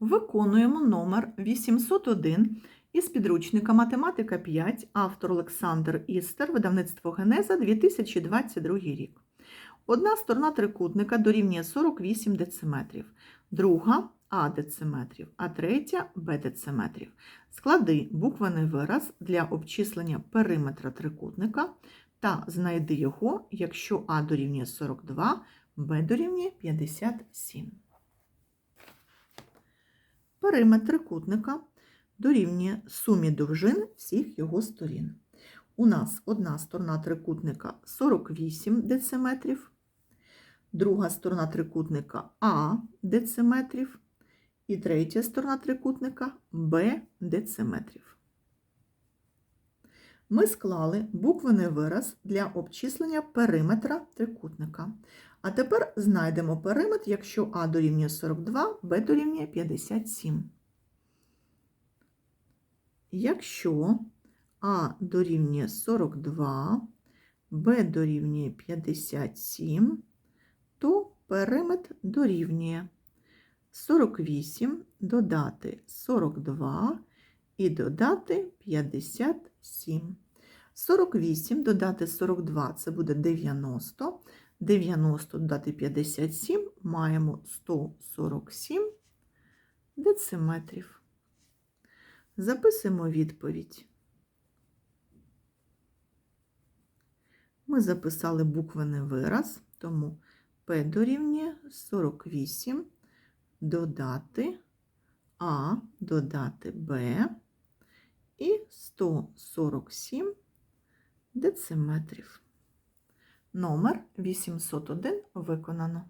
Виконуємо номер 801 із підручника Математика 5, автор Олександр Істер, видавництво Генеза, 2022 рік. Одна сторона трикутника дорівнює 48 дециметрів, друга А дециметрів, а третя Б дециметрів. Склади буквений вираз для обчислення периметра трикутника та знайди його, якщо А дорівнює 42, Б дорівнює 57. Периметр трикутника дорівнює сумі довжин всіх його сторін. У нас одна сторона трикутника 48 дециметрів, друга сторона трикутника А дециметрів і третя сторона трикутника Б дециметрів. Ми склали буквений вираз для обчислення периметра трикутника. А тепер знайдемо периметр, якщо А дорівнює 42, Б дорівнює 57. Якщо А дорівнює 42, Б дорівнює 57, то периметр дорівнює 48 додати 42 і додати 57. 48 додати 42 це буде 90. 90 додати 57 маємо 147 дециметрів. Записуємо відповідь. Ми записали буквений вираз, тому П дорівнює 48 додати А додати Б 147 дециметрів. Номер 801 виконано.